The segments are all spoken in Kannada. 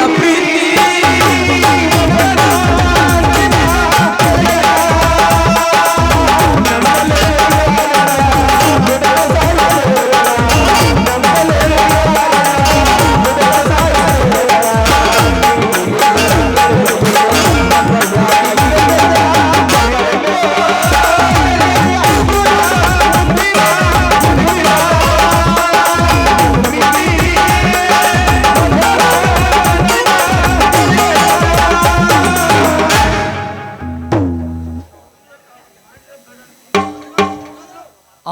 ನನ್ನ ಪ್ರೀತಿ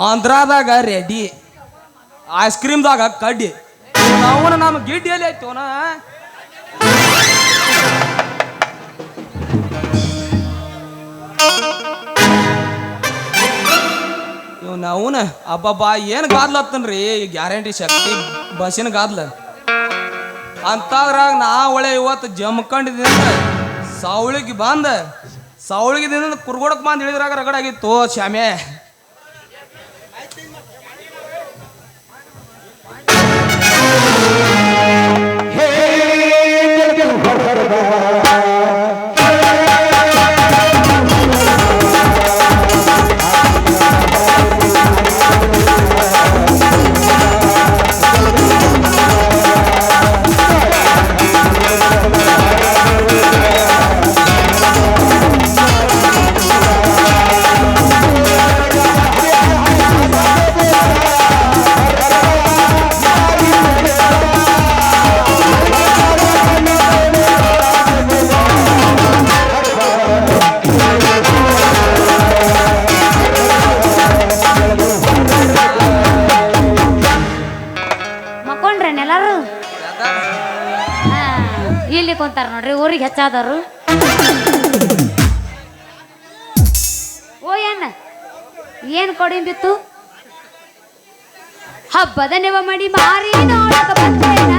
ಆಂಧ್ರದಾಗ ರೆಡಿ ಐಸ್ ಕ್ರೀಮ್ದಾಗ ಕಡ್ಡಿ. ಅವನ ನಾನು ಗಿಡ್ಡಿಯಲ್ಲಿ ಆಯ್ತವನ ಇವನ ಅವನ, ಅಬ್ಬಬ್ಬಾ, ಏನು ಗಾದ್ಲತ್ತನ್ರಿ ಗ್ಯಾರಂಟಿ ಶಕ್ತಿ, ಬಸ್ಸಿನ ಗಾದ್ಲ. ಅಂತಾದ್ರಾಗ ನಾ ಒಳ್ಳೆ ಇವತ್ತು ಜಮ್ಕೊಂಡಿದ್ದೀನಿ ಸಾವಳಿಗೆ ಬಂದ ದಿನ ಕುರ್ಗೋಡಕ್ ಬಂದು ಇಳಿದ್ರಾಗ ರಗಡಾಗಿತ್ತು ಶ್ಯಾಮೆ. ಊರಿಗೆ ಹೆಚ್ಚಾದವರು? ಓ ಏನ? ಏನ್ ಕೊಡಿಂಬಿತ್ತು ಹಬ್ಬದ ನೆವ ಮಾಡಿ ಮಾರಿ ನೋಡಕ ಬಂದೇನ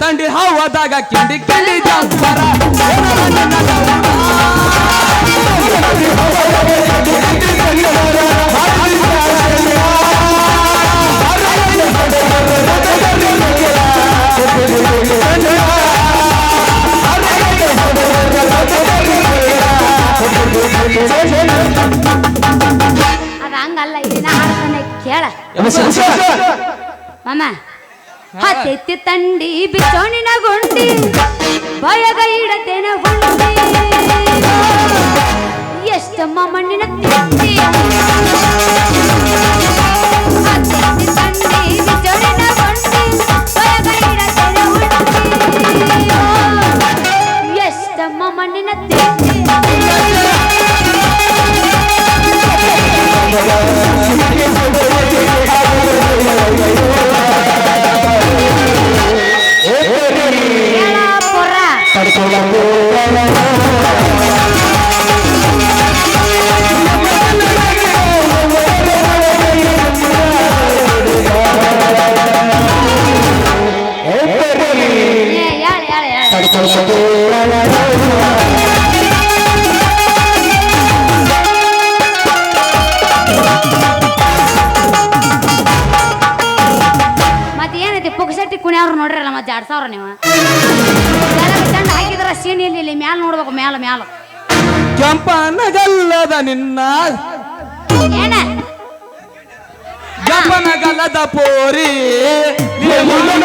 ತಂಡಿ ತಂಡಿ ಕಿಂಡಿ ಕಿಂಡಿ ಜಾಸ್ವರ ಹತ್ತೆತ್ತಿ ತಂಡಿ ಬಿಚ್ಚೋಣಿನ ಗುಂಡಿ ಬಯಗ ಇಡತೇನ ಗುಂಡಿ ಎಷ್ಟಮ್ಮ ಮಣ್ಣಿನ ನೋಡ್ರಲ್ಲ ಮತ್ತೆ ಎರಡು ಸಾವಿರ ನೀವು ಚಂಡ ಹಾಕಿದ್ರ ಸೀನ್ ಇಲ್ಲಿ ಇಲ್ಲಿ ಮ್ಯಾಲ ನೋಡ್ಬೇಕು ಮ್ಯಾಲ ಮ್ಯಾಲ ಕೆಂಪನಗಲ್ಲದ ನಿನ್ನ ಏನ ಕೆಂಪನಗಲ್ಲದ ಪೋರಿ ನನ್ನ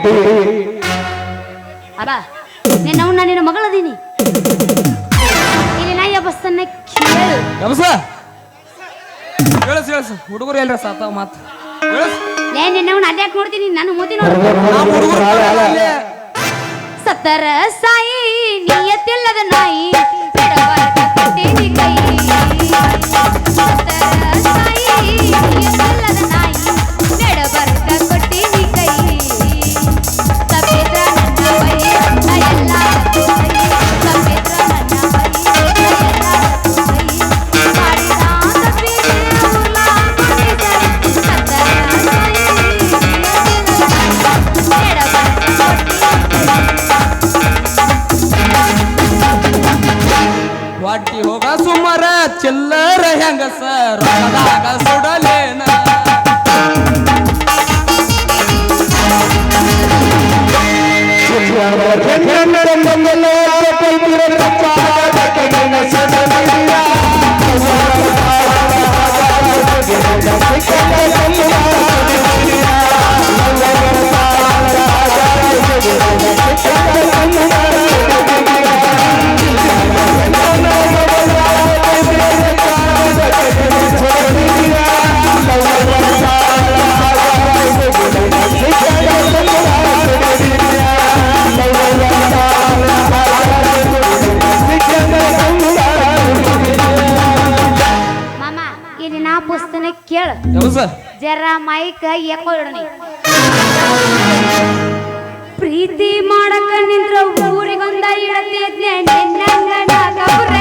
ಇಡಿ ಅರ ನಿನ್ನ ಮಗಳದೀನಿ ಇಲ್ಲಿ ನಾಯಿ ಬಸ್ತನ್ನ ಕೇಳು. ನಮಸ ಹೇಳಸ್ ಹೇಳಸ್ ಮಾತು. ಅದ್ಯಾಕೆ ನೋಡ್ತೀನಿ? ನಾನು ಮೂತಿ ನೋಡ್ತೀನಿ ಸತ್ತರ ಸಾಯಿ ನಿಯತ್ತಿಲ್ಲದ ನಾಯಿ. ಕೈ. என் கண்ணன் பொங்கல் போய் பிறப்பா ಕೇಳ. ಜರ ಮೈಕ್ ಎಕೋ ಪ್ರೀತಿ ಮಾಡಕ ನಿಂದ್ರ ಊರಿಗೊಂದ ಇಡತಿದ್ನೆ ನೆನ್ನಂಗ ಗೌರ.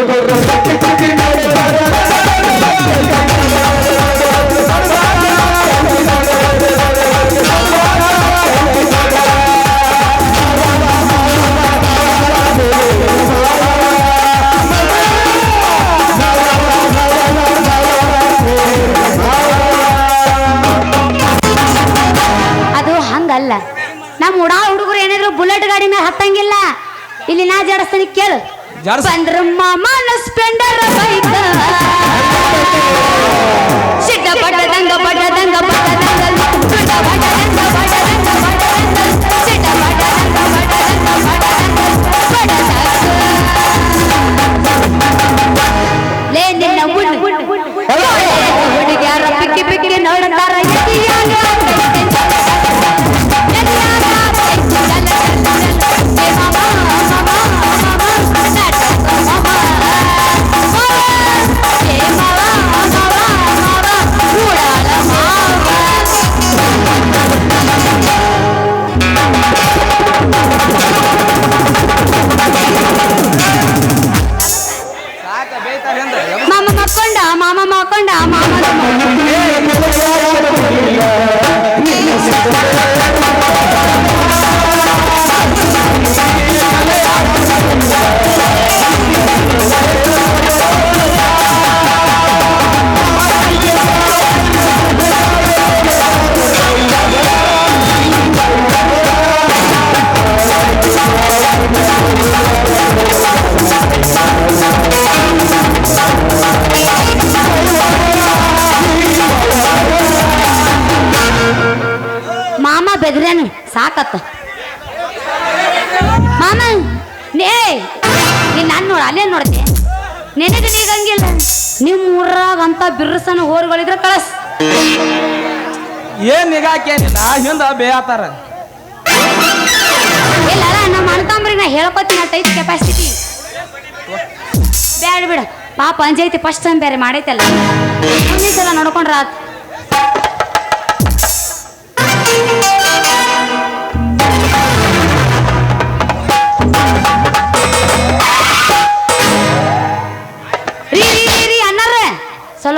por ಬಂದ್ರ ಮಾಮ ಅಂತ ಬಿರ್ಸನ ಹೋರ್ಗಳಿದ್ರೆ ಕಳಸ್. ಏನ್ ನಿಗಾಕೇನಿಲ್ಲ ಹಿಂದ ಬೇಯತಾರ. ಇಲ್ಲ ನಮ್ಮ ಅಣ್ತಂಬ್ರಿಗೆ ನಾ ಹೇಳ್ಕೊತೀನಿ ಅಟ್ ಐತಿ ಕೆಪಾಸಿಟಿ ಬೇಡ ಬಿಡ. ಪಾಪ ಅಂಜೈತಿ ಫಸ್ಟ್ ಟೈಮ್ ಬೇರೆ ಮಾಡೈತಲ್ಲ. ಮುಂದಿನ ಸಲ ನೋಡ್ಕೊಂಡ್ರ ಆತ್.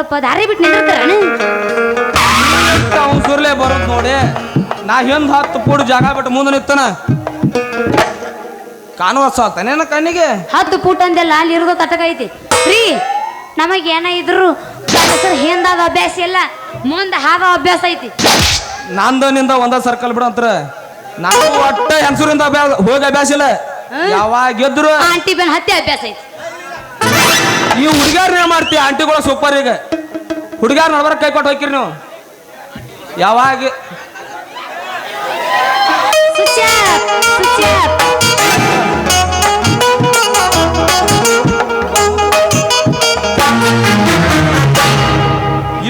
ಸ್ವಲ್ಪ ದಾರಿ ಬಿಟ್ಟು ನಿಂದಿರ್ತಾರಣ ಅವ್ನು ಸುರ್ಲೆ ಬರೋದು ನೋಡಿ. ನಾ ಹಿಂದ್ ಹತ್ತು ಪೂಡ್ ಜಾಗ ಬಿಟ್ಟು ಮುಂದೆ ನಿಂತನ. ಕಾಣುವ ಆಗ್ತಾನೇನ ಕಣ್ಣಿಗೆ? ಹತ್ತು ಪೂಟ್ ಅಂದೆಲ್ಲ ಅಲ್ಲಿ ಇರೋದು ತಟಕ ಐತಿ. ರೀ ನಮಗೆ ಏನ ಇದ್ರು ಹಿಂದಾದ ಅಭ್ಯಾಸ ಇಲ್ಲ ಮುಂದೆ ಹಾದ ಅಭ್ಯಾಸ ಐತಿ. ನಂದು ನಿಂದ ಒಂದ ಸರ್ಕಲ್ ಬಿಡು ಅಂತರ. ನಾನು ಒಟ್ಟ ಹೆಂಗಸೂರಿಂದ ಹೋಗಿ ಅಭ್ಯಾಸ ಇಲ್ಲ. ಯಾವಾಗ ಗೆದ್ರು ಆಂಟಿ ಬೆನ್ ಹತ್ತಿ ಅಭ್ಯಾಸ ಐತಿ. ಹುಡುಗ್ಯಾರ ಮಾಡ್ತೀಯ? ಮಾಡ್ತೀವಿ ಆಂಟಿಗಳ ಸೂಪರ್ ಈಗ. ಹುಡುಗಾರ ನಡ್ಬಾರ ಕೈ ಕೊಟ್ಟು ಹೋಗಿರಿ ನೀವು. ಯಾವಾಗ.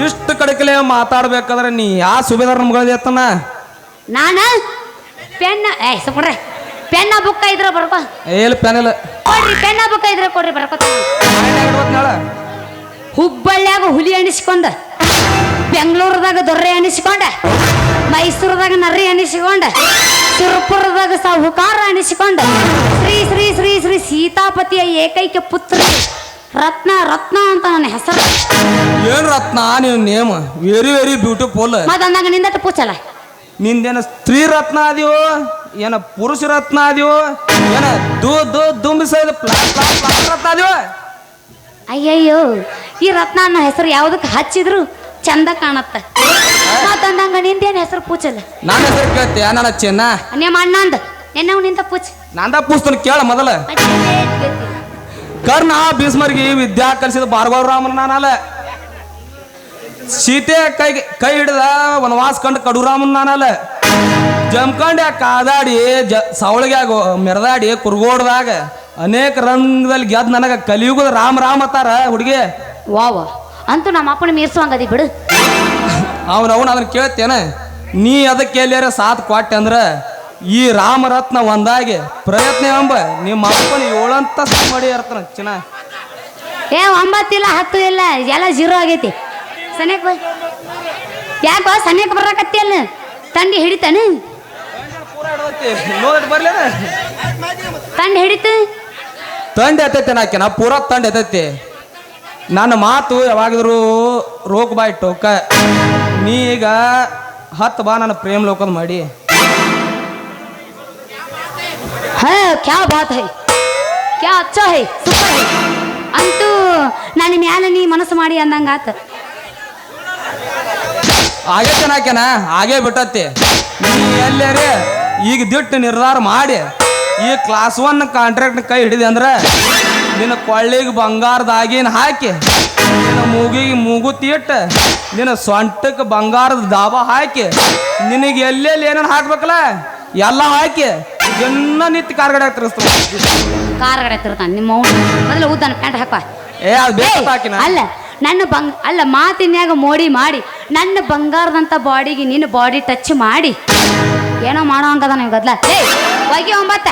ಇಷ್ಟು ಕಡಕಲೆ ಮಾತಾಡ್ಬೇಕಾದ್ರೆ ನೀ ಯಾ ಸುಬೇದಾರ ನಮ್ಗಳ ನಾನು ನಾನ ಪೆನ್ನ ಏ ಸುಮ್ರೆ ಪೆನ್ನ ಬುಕ್ಕ ಇದ್ರೆ ಬರ್ಕೋ. ಏಲ್ ಪ್ಯಾನೆಲ್ ಕೊಡ್ರಿ ಪೆನ್ನ ಬುಕ್ಕ ಇದ್ರ ಕೊಡ್ರಿ ಬರ್ಕೋತ ಹುಬ್ಬಳ್ಳಿಯಾಗ ಹುಲಿ ಅನಿಸ್ಕೊಂಡ. ಬೆಂಗಳೂರದಾಗ ದೊರೆ ಅನಿಸ್ಕೊಂಡ. ಮೈಸೂರದಾಗ ನರ್ರಿ ಅನಿಸಿಕೊಂಡ. ತಿರುಪುರದಾಗ ಸಾಹುಕಾರ ಅನಿಸಿಕೊಂಡ. ಶ್ರೀ ಶ್ರೀ ಶ್ರೀ ಶ್ರೀ ಸೀತಾಪತಿಯ ಏಕೈಕ ಪುತ್ರ. ರತ್ನ ರತ್ನ ಅಂತ ನನ್ನ ಹೆಸರು. ಏನು ರತ್ನ? ನೀವು ನೇಮ್? ವೆರಿ ವೆರಿ ಬ್ಯೂಟಿಫುಲ್ ಮತ್ತಂದಾಗ ನಿಂದ ಪೂಚಲ್ಲ ನಿಂದೇನ ಸ್ತ್ರೀ ರತ್ನ ಆದಿವೋ? ಏನ ಪುರುಷ ರತ್ನ ಆದಿವೋ? ಏನ ದೂ ದೂ ಪ್ಲಾ ರತ್ನ ಆದಿವ? ಅಯ್ಯಯ್ಯೋ ಈ ರತ್ನ ಅನ್ನ ಹೆಸರು ಯಾವುದಕ್ಕೆ ಹಚ್ಚಿದ್ರು ಚಂದ ಕಾಣತ್ತ. ಮತ್ತಂದಂಗ ನಿಂದೇನು ಹೆಸರು ಪೂಚಲ್ಲ? ನನ್ನ ಹೆಸರು ಕೇಳ್ತಿ ನನ್ನ ಚೆನ್ನ. ನಿಮ್ಮ ಅಣ್ಣಂದ ನೆನ್ನವ್ ನಿಂತ ಪೂಚ್. ನಂದ ಪುಸ್ತಕ ಕೇಳ ಮೊದಲ. ಕರ್ಣ ಭೀಸ್ಮರ್ಗಿ ವಿದ್ಯಾ ಕಲಿಸಿದ ಭಾರ್ಗವ ರಾಮನ ನಾನಲ್ಲ. ಸೀತೆ ಕೈ ಕೈ ಹಿಡಿದ ವನವಾಸ ಕಂಡ ಕಡುರಾಮನ್ ನಾನಲ್ಲ. ಜಮ್ಕಂಡ ಕಾದಾಡಿ ಜ ಸವಳಗ್ಯಾಗ ಮೆರೆದಾಡಿ ಕುರ್ಗೋಡ್ದಾಗ ಅನೇಕ ರಂಗದಲ್ಲಿ ಗೆದ್ದು ನನಗೆ ಕಲಿಯುಗದ ರಾಮ ರಾಮ ಅತ್ತಾರ ಹುಡುಗಿ. ವಾವ ಅಂತೂ ನಮ್ಮ ಅಪ್ಪನ ಮೀರ್ಸುವಂಗದಿ ಬಿಡು. ಅವನ ಅವನು ಅದನ್ನ ಕೇಳ್ತೇನ. ನೀ ಅದಕ್ಕೆ ಎಲ್ಲಾರ ಸಾಥ್ ಕೊಟ್ಟೆ ಅಂದ್ರ ಈ ರಾಮರತ್ನ ಒಂದಾಗಿ ಪ್ರಯತ್ನ ಎಂಬ ನಿಮ್ಮ ಅಪ್ಪನ ಏಳಂತ ಮಾಡಿ ಇರ್ತಾನ ಚಿನ್ನ. ಏ ಒಂಬತ್ತಿಲ್ಲ ಹತ್ತು ಇಲ್ಲ ಎಲ್ಲ ಜೀರೋ ಆಗೈತಿ. ಸನೇಕ್ ಯಾಕೋ ಸನೇಕ್ ಬರಕತ್ತಿ ಅಲ್ಲ ತಂಡಿ ಹಿಡಿತಾನ? ಬರ್ಲೇನ? ತಂಡಿ ಹಿಡಿತು? ತಂಡ ಎತ್ತೈತೆ ನಾಕಿನ ಪೂರಾ ತಂಡ ಎತ್ತೈತಿ. ನನ್ನ ಮಾತು ಯಾವಾಗಿದ್ರು ರೋಕ್ ಬಾಯ್ ಟೋಕ. ನೀ ಈಗ ಹತ್ತು ಬಾ ನನ್ನ ಪ್ರೇಮ್ ಲೋಕದ ಮಾಡಿ. ಹ ಕ್ಯಾ ಬಾತ್ ಹೈ? ಕ್ಯಾ ಅಚ್ಚ ಹೈ? Super high? ಅಂತೂ ನನ್ನ ಮ್ಯಾಲ ನೀ ಮನಸ್ಸು ಮಾಡಿ ಅಂದಂಗ ಆತ. ಆಗೈತೆ ನಾಕೆನ ಆಗೇ ಬಿಟ್ಟತಿ. ನೀ ಎಲ್ಲೇರಿ ಈಗ ದಿಟ್ಟು ನಿರ್ಧಾರ ಮಾಡಿ ಈ ಕ್ಲಾಸ್ ಒನ್ ಕಾಂಟ್ರಾಕ್ಟ್ ಕೈ ಹಿಡಿದೆ ಅಂದ್ರೆ ನಿನ್ನ ಕೊಳ್ಳಿಗೆ ಬಂಗಾರದಾಗಿನ ಹಾಕಿ ನಿನ್ನ ಮೂಗಿಗೆ ಮೂಗು ಇಟ್ಟು ನಿನ್ನ ಸೊಂಟಕ್ಕೆ ಬಂಗಾರದ ದಾಬ ಹಾಕಿ ನಿನಗೆ ಎಲ್ಲೆಲ್ಲಿ ಏನೇನು ಹಾಕ್ಬೇಕಲ್ಲ ಎಲ್ಲ ಹಾಕಿ ದಿನ ನಿತ್ಯ ಕಾರ್ಗಡೆ ತಿರ್ಸ್ತಾವ ಕಾರ್ ಗಡೆ ತಿರ್ತಾನ ನಿಮ್ಮ ಮೊದಲು ಉದ್ದಾನ ಪ್ಯಾಂಟ್ ಹಾಕುವ. ಏ ಅದು ಬೇಕು ಹಾಕಿನ? ಅಲ್ಲ ನನ್ನ ಬಂಗ್ ಅಲ್ಲ ಮಾತಿನ್ಯಾಗ ಮೋಡಿ ಮಾಡಿ ನನ್ನ ಬಂಗಾರದಂಥ ಬಾಡಿಗೆ ನಿನ್ನ ಬಾಡಿ ಟಚ್ ಮಾಡಿ. ಏನೋ ಮಾಡೋ ಹಂಗದ ನೀವು ಗದ್ಲ. ಏ ಹೋಗಿ ಒಂಬತ್ತ.